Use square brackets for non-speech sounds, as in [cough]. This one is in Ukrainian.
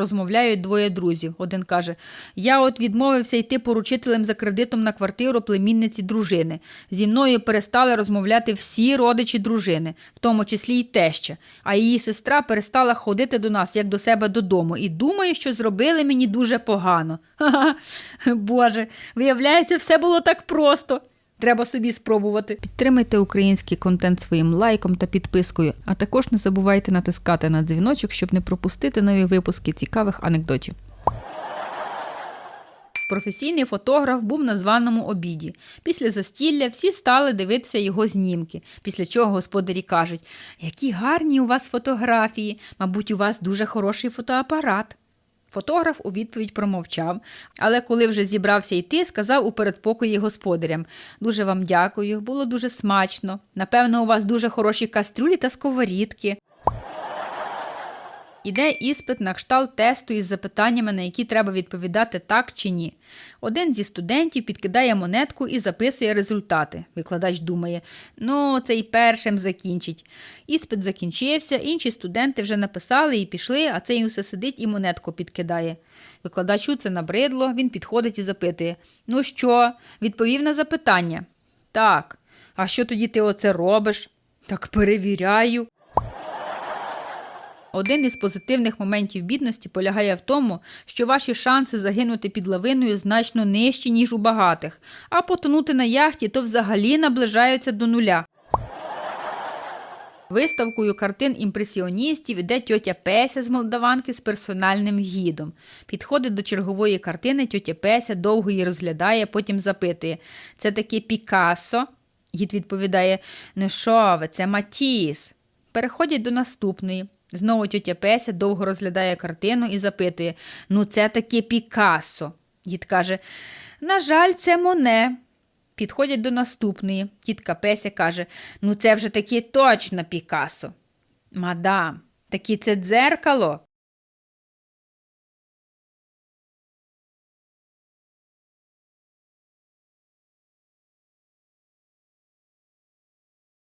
Розмовляють двоє друзів. Один каже: Я от відмовився йти поручителем за кредитом на квартиру племінниці дружини. Зі мною перестали розмовляти всі родичі дружини, в тому числі й теща. А її сестра перестала ходити до нас як до себе додому, і думає, що зробили мені дуже погано. [laughs] Ха-ха. Боже, виявляється, все було так просто. Треба собі спробувати. Підтримайте український контент своїм лайком та підпискою, а також не забувайте натискати на дзвіночок, щоб не пропустити нові випуски цікавих анекдотів. Професійний фотограф був на званому обіді. Після застілля всі стали дивитися його знімки, після чого господарі кажуть: які гарні у вас фотографії, мабуть, у вас дуже хороший фотоапарат. Фотограф у відповідь промовчав, але коли вже зібрався йти, сказав у передпокої господарям: Дуже вам дякую, було дуже смачно. Напевно, у вас дуже хороші кастрюлі та сковорідки. Іде іспит на кшталт тесту із запитаннями, на які треба відповідати так чи ні. Один зі студентів підкидає монетку і записує результати. Викладач думає: ну, цей першим закінчить. Іспит закінчився, інші студенти вже написали і пішли, а цей усе сидить і монетку підкидає. Викладачу це набридло, він підходить і запитує: Ну що, відповів на запитання? Так. А що тоді ти оце робиш? Так перевіряю. Один із позитивних моментів бідності полягає в тому, що ваші шанси загинути під лавиною значно нижчі, ніж у багатих, а потонути на яхті то взагалі наближаються до нуля. Виставкою картин імпресіоністів іде тьотя Песя з молдаванки з персональним гідом. Підходить до чергової картини тьотя Песя, довго її розглядає, потім запитує: Це таке Пікассо? Гід відповідає: Не що ви, це Матіс. Переходять до наступної. Знову тітя Песя довго розглядає картину і запитує: Ну, це таке Пікассо. Дід каже: На жаль, це Моне. Підходять до наступної. Тітка Песя каже: Ну, це вже таки точно Пікассо. Мадам, таке це дзеркало.